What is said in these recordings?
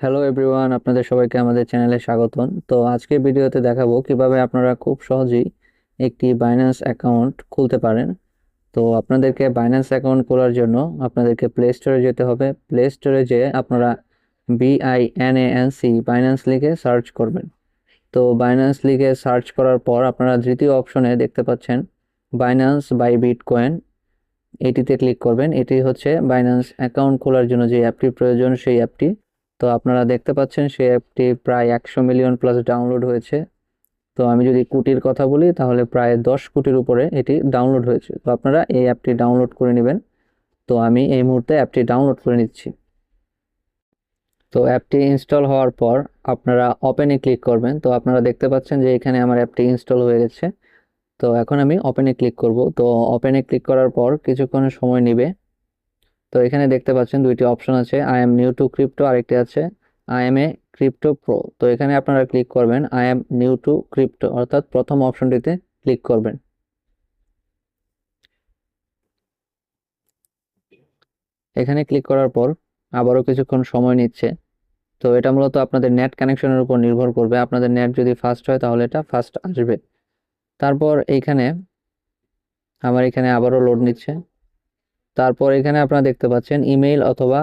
Hello everyone আপনাদের সবাইকে আমাদের চ্যানেলে স্বাগতম। তো আজকে ভিডিওতে দেখাবো কীভাবে আপনারা খুব সহজেই একটি বাইন্যান্স অ্যাকাউন্ট খুলতে পারেন। তো আপনাদেরকে বাইন্যান্স অ্যাকাউন্ট খোলার জন্য আপনাদেরকে প্লে স্টোরে যেতে হবে। প্লে স্টোরে যেয়ে আপনারা বিআইএনএএনসি বাইন্যান্স লিখে সার্চ করবেন। তো বাইন্যান্স লিখে সার্চ করার পর আপনারা দ্বিতীয় অপশনে দেখতে পাচ্ছেন বাইন্যান্স বাই বিট কয়েন এটিতে ক্লিক করবেন। এটি হচ্ছে বাইন্যান্স অ্যাকাউন্ট খোলার জন্য যে অ্যাপটি প্রয়োজন, সেই অ্যাপটি তো আপনারা দেখতে পাচ্ছেন সেই অ্যাপটি প্রায় একশো মিলিয়ন প্লাস ডাউনলোড হয়েছে। তো আমি যদি কোটির কথা বলি, তাহলে প্রায় দশ কোটির উপরে এটি ডাউনলোড হয়েছে। তো আপনারা এই অ্যাপটি ডাউনলোড করে নেবেন। তো আমি এই মুহূর্তে অ্যাপটি ডাউনলোড করে নিচ্ছি। তো অ্যাপটি ইনস্টল হওয়ার পর আপনারা ওপেনে ক্লিক করবেন। তো আপনারা দেখতে পাচ্ছেন যে এখানে আমার অ্যাপটি ইনস্টল হয়ে গেছে। তো এখন আমি ওপেনে ক্লিক করব। তো ওপেনে ক্লিক করার পর কিছুক্ষণ সময় নেবে। তো এখানে দেখতে পাচ্ছেন দুইটি অপশন আছে। I am new to crypto আরেকটি আছে। I am a crypto pro তো এখানে আপনারা ক্লিক করবেন I am new to crypto অর্থাৎ প্রথম অপশনটিতে ক্লিক করবেন। এখানে ক্লিক করার পর আবারও কিছুক্ষণ সময় নিচ্ছে। তো এটা মূলত আপনাদের নেট কানেকশনের উপর নির্ভর করবে। আপনাদের নেট যদি ফাস্ট হয় তাহলে এটা ফাস্ট আসবে। তারপর এইখানে আমার এখানে আবারও লোড নিচ্ছে। তারপর এখানে আপনারা দেখতে পাচ্ছেন ইমেইল অথবা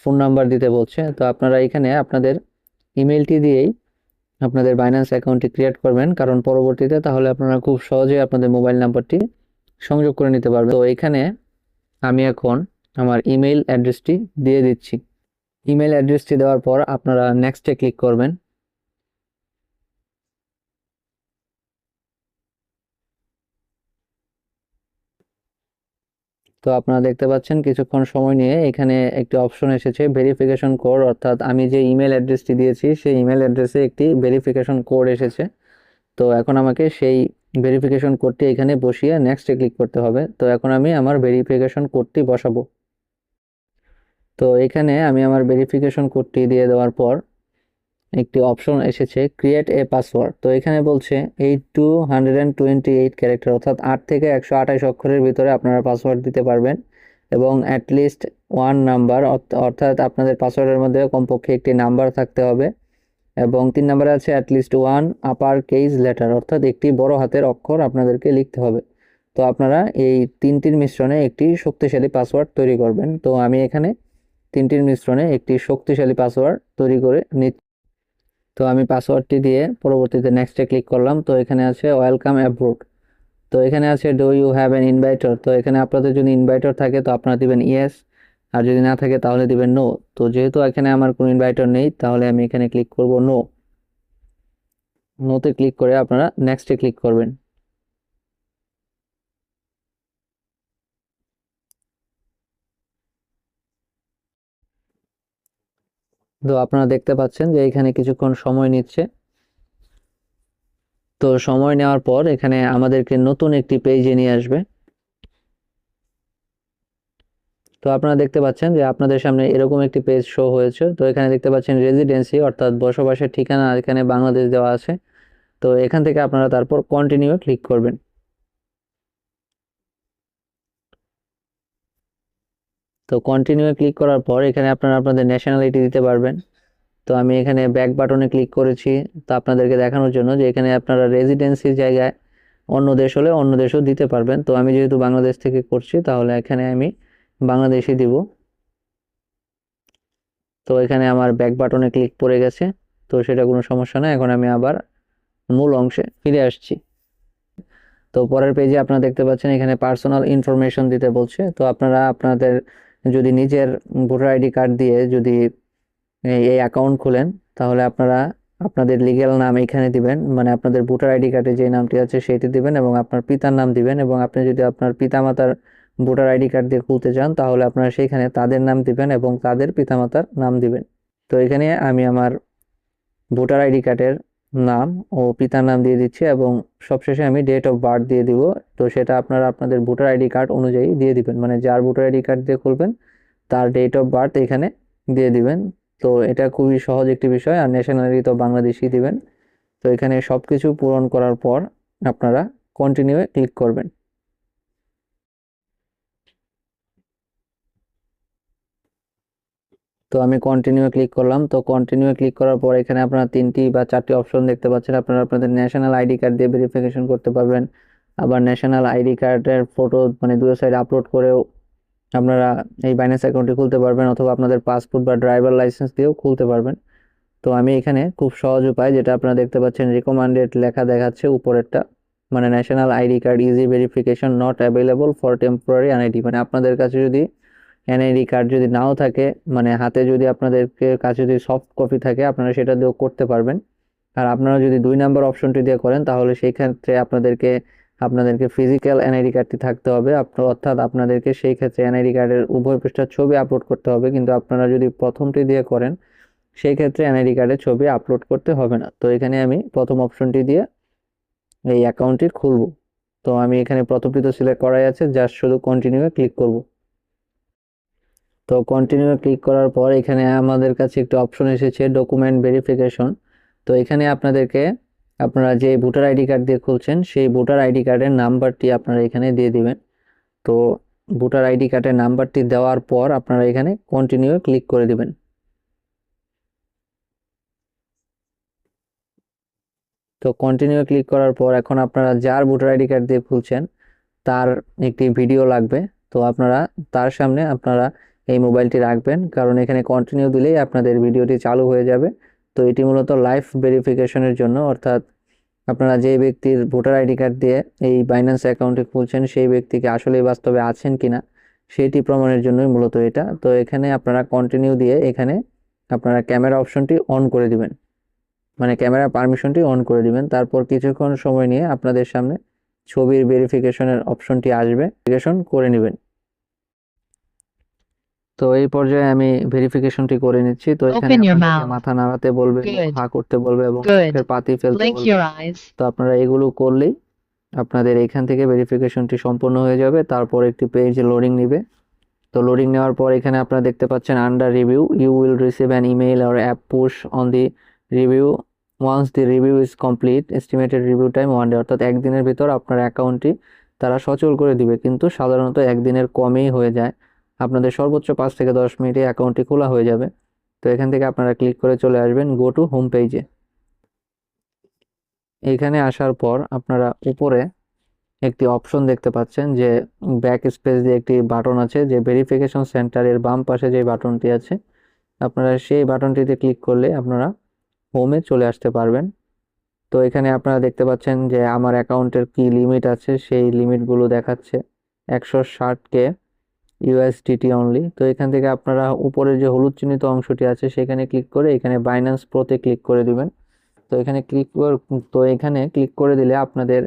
ফোন নাম্বার দিতে বলছে। তো আপনারা এখানে আপনাদের ইমেইলটি দিয়েই আপনাদের বাইন্যান্স অ্যাকাউন্টটি ক্রিয়েট করবেন। কারণ পরবর্তীতে তাহলে আপনারা খুব সহজেই আপনাদের মোবাইল নাম্বারটি সংযোগ করে নিতে পারবেন। তো এখানে আমি এখন আমার ইমেইল অ্যাড্রেসটি দিয়ে দিচ্ছি। ইমেইল অ্যাড্রেসটি দেওয়ার পর আপনারা নেক্সটে ক্লিক করবেন। তো আপনারা দেখতে পাচ্ছেন কিছুক্ষণ সময় নিয়ে এখানে একটি অপশন এসেছে ভেরিফিকেশন কোড অর্থাৎ আমি যে ইমেল অ্যাড্রেসটি দিয়েছি সেই ইমেল অ্যাড্রেসে একটি ভেরিফিকেশন কোড এসেছে। তো এখন আমাকে সেই ভেরিফিকেশন কোডটি এখানে বসিয়ে নেক্সটে ক্লিক করতে হবে। তো এখন আমি আমার ভেরিফিকেশন কোডটি বসাবো। তো এখানে আমি আমার ভেরিফিকেশন কোডটি দিয়ে দেওয়ার পর একটি অপশন এসেছে ক্রিয়েট এ পাসওয়ার্ড তো এখানে বলছে eight to hundred and twenty eight character অর্থাৎ আট থেকে একশো আঠাশ অক্ষরের ভিতরে আপনারা পাসওয়ার্ড দিতে পারবেন এবং অ্যাটলিস্ট ওয়ান নাম্বার অর্থাৎ আপনাদের পাসওয়ার্ডের মধ্যে কমপক্ষে একটি নাম্বার থাকতে হবে। এবং তিন নাম্বারে আছে at least one upper case letter অর্থাৎ একটি বড় হাতের অক্ষর আপনাদেরকে লিখতে হবে। তো আপনারা এই তিনটির মিশ্রণে একটি শক্তিশালী পাসওয়ার্ড তৈরি করবেন। তো আমি এখানে তিনটির মিশ্রণে একটি শক্তিশালী পাসওয়ার্ড তৈরি করে নিচ্ছি। তো আমি পাসওয়ার্ডটি দিয়ে পরবর্তীতে নেক্সটে ক্লিক করলাম। তো এখানে আছে ওয়েলকাম অ্যাপ্রুভ তো এখানে আছে do you have an inviter তো এখানে আপনাদের যদি ইনভাইটর থাকে, তো আপনারা দিবেন ইয়েস আর যদি না থাকে, তাহলে দিবেন নো তো যেহেতু এখানে আমার কোনো ইনভাইটর নেই, তাহলে আমি এখানে ক্লিক করব নো নোতে ক্লিক করে আপনারা নেক্সটে ক্লিক করবেন। তো আপনারা দেখতে পাচ্ছেন যে এখানে কিছুক্ষণ সময় নিচ্ছে। তো সময় নেওয়ার পর এখানে আমাদেরকে নতুন একটি পেজে নিয়ে আসবে। তো আপনারা দেখতে পাচ্ছেন যে আপনাদের সামনে এরকম একটি পেজ শো হয়েছে। তো এখানে দেখতে পাচ্ছেন রেজিডেন্সি অর্থাৎ বসবাসের ঠিকানা এখানে বাংলাদেশ দেওয়া আছে। তো এখান থেকে আপনারা তারপর কন্টিনিউ ক্লিক করবেন। তো কন্টিনিউ ক্লিক করার পর এখানে আপনারা আপনাদের ন্যাশনালিটি দিতে পারবেন। তো আমি এখানে ব্যাক বাটনে ক্লিক করেছি। তো আপনাদেরকে দেখানোর জন্য যে এখানে আপনারা রেজিডেন্সির জায়গায় অন্য দেশ হলে অন্য দেশও দিতে পারবেন। তো আমি যেহেতু বাংলাদেশ থেকে করছি, তাহলে এখানে আমি বাংলাদেশি দিব। তো এখানে আমার ব্যাক বাটনে ক্লিক পড়ে গেছে। তো সেটা কোনো সমস্যা না এখন আমি আবার মূল অংশে ফিরে আসছি। তো পরের পেজে আপনারা দেখতে পাচ্ছেন এখানে পার্সোনাল ইনফরমেশন দিতে বলছে। তো আপনারা আপনাদের যদি নিজের ভোটার আইডি কার্ড দিয়ে যদি এই অ্যাকাউন্ট খুলেন, তাহলে আপনারা আপনাদের লিগ্যাল নাম এখানে দিবেন। মানে আপনাদের ভোটার আইডি কার্ডে যে নামটি আছে সেটি দিবেন এবং আপনার পিতার নাম দিবেন এবং আপনি যদি আপনার পিতামাতার ভোটার আইডি কার্ড দিয়ে খুলতে চান, তাহলে আপনারা সেইখানে তাদের নাম দিবেন এবং তাদের পিতামাতার নাম দিবেন। তো এখানে আমি আমার ভোটার আইডি কার্ডের নাম ও পিতার নাম দিয়ে দিচ্ছি এবং সবশেষে আমি ডেট অফ বার্থ দিয়ে দিব। তো সেটা আপনারা আপনাদের ভোটার আইডি কার্ড অনুযায়ী দিয়ে দিবেন। মানে যার ভোটার আইডি কার্ড দিয়ে খুলবেন, তার ডেট অফ বার্থ এখানে দিয়ে দিবেন। তো এটা খুবই সহজ একটি বিষয়, আর ন্যাশনালি তো বাংলাদেশি দিবেন। তো এখানে সব কিছু পূরণ করার পর আপনারা কন্টিনিউয়ে ক্লিক করবেন। তো আমি কন্টিনিউ ক্লিক করলাম। তো কন্টিনিউ ক্লিক করার পর এখানে আপনারা তিনটি বা চারটি অপশন দেখতে পাচ্ছেন। আপনারা আপনাদের ন্যাশনাল আইডি কার্ড দিয়ে ভেরিফিকেশন করতে পারবেন। আবার ন্যাশনাল আইডি কার্ডের ফটো মানে দুই সাইড আপলোড করেও আপনারা এই বাইন্যান্স অ্যাকাউন্টটি খুলতে পারবেন অথবা আপনাদের পাসপোর্ট বা ড্রাইভার লাইসেন্স দিয়েও খুলতে পারবেন। তো আমি এখানে খুব সহজ উপায় যেটা আপনারা দেখতে পাচ্ছেন রিকমান্ডেড লেখা দেখাচ্ছে উপরেরটা। মানে national ID card easy verification not available for temporary NID মানে আপনাদের কাছে যদি এনআইডি কার্ড যদি নাও থাকে মানে হাতে যদি আপনাদেরকে কাছে যদি সফট কপি থাকে, আপনারা সেটা দিয়েও করতে পারবেন। আর আপনারা যদি দুই নাম্বার অপশনটি দিয়ে করেন, তাহলে সেই ক্ষেত্রে আপনাদেরকে আপনাদেরকে ফিজিক্যাল এনআইডি কার্ডটি থাকতে হবে। অর্থাৎ আপনাদেরকে সেই ক্ষেত্রে এনআইডি কার্ডের উভয় পৃষ্ঠার ছবি আপলোড করতে হবে। কিন্তু আপনারা যদি প্রথমটি দিয়ে করেন, সেই ক্ষেত্রে এনআইডি কার্ডের ছবি আপলোড করতে হবে না। তো এখানে আমি প্রথম অপশনটি দিয়ে এই অ্যাকাউন্টটি খুলব। তো আমি এখানে প্রথমটি তো সিলেক্ট করাই আছে জাস্ট শুধু কন্টিনিউ ক্লিক করব। তো কন্টিনিউ ক্লিক করার পর এখানে আমাদের কাছে একটা অপশন এসেছে ডকুমেন্ট ভেরিফিকেশন তো এখানে আপনাদেরকে আপনারা যে ভোটার আইডি কার্ড দিয়ে খুলছেন, সেই ভোটার আইডি কার্ডের নাম্বারটি আপনারা এখানে দিয়ে দিবেন। তো ভোটার আইডি কার্ডের নাম্বারটি দেওয়ার পর আপনারা এখানে কন্টিনিউ ক্লিক করে দিবেন। তো কন্টিনিউ ক্লিক করার পর এখন আপনারা যার ভোটার আইডি কার্ড দিয়ে খুলছেন, তার একটি ভিডিও লাগবে। তো আপনারা তার সামনে আপনারা এই মোবাইলটি রাখবেন। কারণ এখানে কন্টিনিউ দিলেই আপনাদের ভিডিওটি চালু হয়ে যাবে। তো এটি মূলত লাইফ ভেরিফিকেশনের জন্য। অর্থাৎ আপনারা যে ব্যক্তির ভোটার আইডি কার্ড দিয়ে এই বাইন্যান্স অ্যাকাউন্টে খুলছেন, সেই ব্যক্তিকে আসলে বাস্তবে আছেন কিনা, সেটি প্রমাণের জন্যই মূলত এটা। তো এখানে আপনারা কন্টিনিউ দিয়ে এখানে আপনারা ক্যামেরা অপশনটি অন করে দিবেন। মানে ক্যামেরা পারমিশনটি অন করে দিবেন। তারপর কিছুক্ষণ সময় নিয়ে আপনাদের সামনে ছবির ভেরিফিকেশনের অপশনটি আসবে। ভেরিফিকেশন করে নেবেন। তো এই পর্যায়ে আমি ভেরিফিকেশনটি করে নিচ্ছি তো এখানে Open your আপনাদেরকে mouth. মাথা নাড়াতে বলবে Good. হা করতে বলবে এবং Good. মুখের পাতি ফেলতে Blink বলবে your eyes. তো আপনারা এগুলো করলেই আপনাদের এখান থেকে ভেরিফিকেশনটি সম্পূর্ণ হয়ে যাবে তারপর একটি পেজ লোডিং নেবে তো লোডিং নেওয়ার পর এখানে আপনারা দেখতে পাচ্ছেন under review you will receive an email or app push on the review once the review is complete estimated review time one day অর্থাৎ একদিনের ভিতর আপনার অ্যাকাউন্টটি তারা সচল করে দিবে কিন্তু সাধারণত একদিনের কমেই হয়ে যায় আপনাদের সর্বোচ্চ পাঁচ থেকে দশ মিনিটে অ্যাকাউন্টটি খোলা হয়ে যাবে। তো এখান থেকে আপনারা ক্লিক করে চলে আসবেন গো টু হোম পেজে এখানে আসার পর আপনারা উপরে একটি অপশন দেখতে পাচ্ছেন যে ব্যাক স্পেস দিয়ে একটি বাটন আছে, যে ভেরিফিকেশন সেন্টারের বাম পাশে যে বাটনটি আছে, আপনারা সেই বাটনটিতে ক্লিক করলে আপনারা হোমে চলে আসতে পারবেন। তো এখানে আপনারা দেখতে পাচ্ছেন যে আমার অ্যাকাউন্টের কি লিমিট আছে, সেই লিমিটগুলো দেখাচ্ছে। একশো ষাট কে ইউএসডিটি অনলি তো এখান থেকে আপনারা উপরে যে হলুদ চিহ্নিত অংশটি আছে, সেখানে ক্লিক করে এখানে বাইন্যান্স প্রোতে ক্লিক করে দিবেন। তো এখানে ক্লিক তো এখানে ক্লিক করে দিলে আপনাদের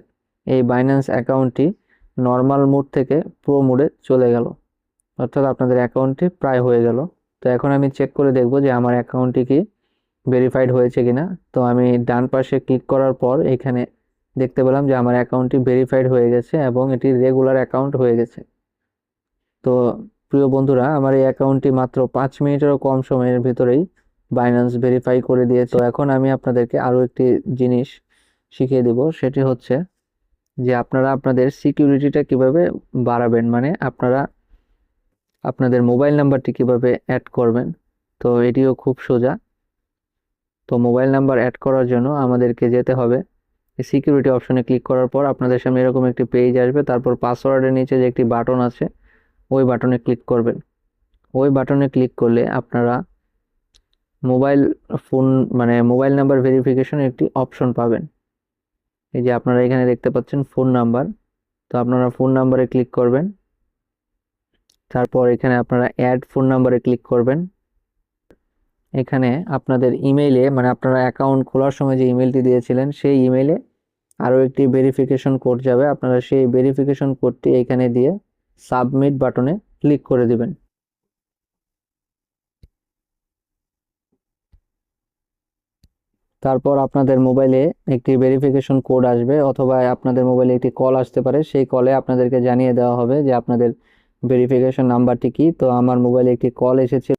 এই বাইন্যান্স অ্যাকাউন্টটি নর্মাল মোড থেকে প্রো মোডে চলে গেল। অর্থাৎ আপনাদের অ্যাকাউন্টটি প্রায় হয়ে গেল। তো এখন আমি চেক করে দেখব যে আমার অ্যাকাউন্টটি কি ভেরিফাইড হয়েছে কিনা। তো আমি ডান পাশে ক্লিক করার পর এখানে দেখতে পেলাম যে আমার অ্যাকাউন্টটি ভেরিফাইড হয়ে গেছে এবং এটি রেগুলার অ্যাকাউন্ট হয়ে গেছে। তো প্রিয় বন্ধুরা, আমার এই অ্যাকাউন্টটি মাত্র পাঁচ মিনিটেরও কম সময়ের ভিতরেই বাইন্যান্স ভেরিফাই করে দিয়েছে। তো এখন আমি আপনাদেরকে আরও একটি জিনিস শিখিয়ে দেব, সেটি হচ্ছে যে আপনারা আপনাদের সিকিউরিটিটা কীভাবে বাড়াবেন মানে আপনারা আপনাদের মোবাইল নাম্বারটি কীভাবে অ্যাড করবেন। তো এটিও খুব সোজা। তো মোবাইল নাম্বার অ্যাড করার জন্য আমাদেরকে যেতে হবে। সিকিউরিটি অপশনে ক্লিক করার পর আপনাদের সামনে এরকম একটি পেজ আসবে, তারপর পাসওয়ার্ডের নিচে যে একটি বাটন আছে ওই বাটনে ক্লিক করবেন। ওই বাটনে ক্লিক করলে আপনারা মোবাইল ফোন মানে মোবাইল নাম্বার ভেরিফিকেশন একটি অপশন পাবেন। এই যে আপনারা এখানে দেখতে পাচ্ছেন ফোন নাম্বার। তো আপনারা ফোন নাম্বারে ক্লিক করবেন। তারপর এখানে আপনারা অ্যাড ফোন নাম্বারে ক্লিক করবেন। এখানে আপনাদের ইমেইলে মানে আপনারা অ্যাকাউন্ট খোলার সময় যে ইমেলটি দিয়েছিলেন, সেই ইমেইলে আরও একটি ভেরিফিকেশন কোড যাবে। আপনারা সেই ভেরিফিকেশন কোডটি এখানে দিয়ে সাবমিট বাটনে ক্লিক করে দিবেন। তারপর আপনাদের মোবাইলে একটি ভেরিফিকেশন কোড আসবে অথবা আপনাদের মোবাইলে একটি কল আসতে পারে, সেই কলে আপনাদেরকে জানিয়ে দেওয়া হবে যে আপনাদের ভেরিফিকেশন নাম্বারটি কি। তো আমার মোবাইলে একটি কল এসেছে।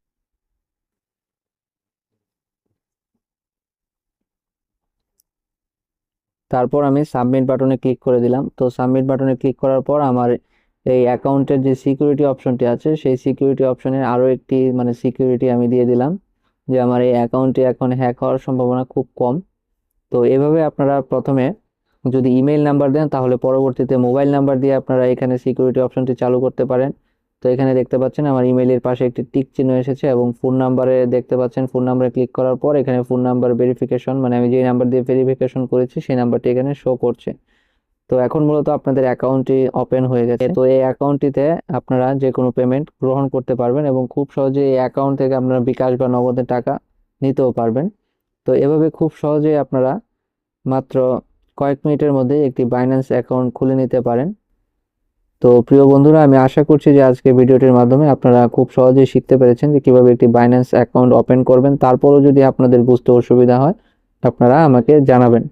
তারপর আমি সাবমিট বাটনে ক্লিক করে দিলাম। তো সাবমিট বাটনে ক্লিক করার পর আমার এই অ্যাকাউন্টের যে সিকিউরিটি অপশনটি আছে, সেই সিকিউরিটি অপশনের আরও একটি মানে সিকিউরিটি আমি দিয়ে দিলাম যে আমার এই অ্যাকাউন্টটি এখন হ্যাক হওয়ার সম্ভাবনা খুব কম। তো এভাবে আপনারা প্রথমে যদি ইমেল নাম্বার দেন, তাহলে পরবর্তীতে মোবাইল নাম্বার দিয়ে আপনারা এখানে সিকিউরিটি অপশনটি চালু করতে পারেন। তো এখানে দেখতে পাচ্ছেন আমার ইমেলের পাশে একটি টিক চিহ্ন এসেছে এবং ফোন নাম্বারে দেখতে পাচ্ছেন, ফোন নাম্বারে ক্লিক করার পর এখানে ফোন নাম্বার ভেরিফিকেশন মানে আমি যে নাম্বার দিয়ে ভেরিফিকেশন করেছি, সেই নাম্বারটি এখানে শো করছে। তো এখন মূলত আপনাদের অ্যাকাউন্টটি ওপেন হয়ে গেছে। তো এই অ্যাকাউন্টটিতে আপনারা যে কোনো পেমেন্ট গ্রহণ করতে পারবেন এবং খুব সহজে এই অ্যাকাউন্ট থেকে আপনারা বিকাশ বা নগদে টাকা নিতেও পারবেন। তো এভাবে খুব সহজেই আপনারা মাত্র কয়েক মিনিটের মধ্যে একটি বাইন্যান্স অ্যাকাউন্ট খুলে নিতে পারেন। তো প্রিয় বন্ধুরা, আমি আশা করছি যে আজকে ভিডিওটির মাধ্যমে আপনারা খুব সহজেই শিখতে পেরেছেন যে কীভাবে একটি বাইন্যান্স অ্যাকাউন্ট ওপেন করবেন। তারপরও যদি আপনাদের বুঝতে অসুবিধা হয়, আপনারা আমাকে জানাবেন।